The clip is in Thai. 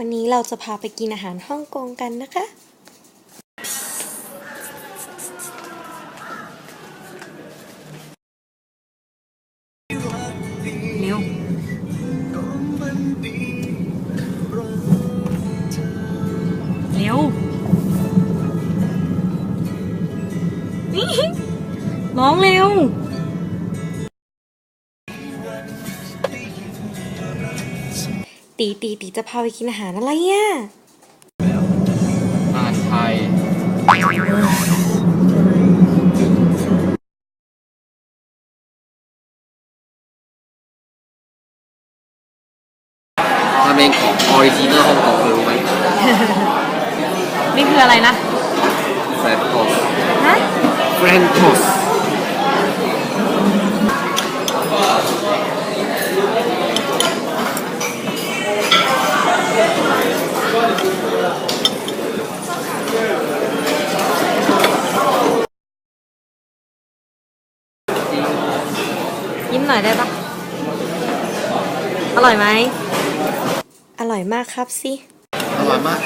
วันนี้เราจะพาไปกินอาหารฮ่องกงกันนะคะ เร็ว เร็วนี่ร้องเร็ว ตีตีตีจะพาไปกินอาหารอะไรอะอาหารไทยราเมงของออริจินอลฮ่องกงรู้ไหมนี่คืออะไรนะแฟรนโทสฮะแฟรนโทส ยิ้มหน่อยได้ปะอร่อยไหม อร่อยมากครับสิ อร่อยมาก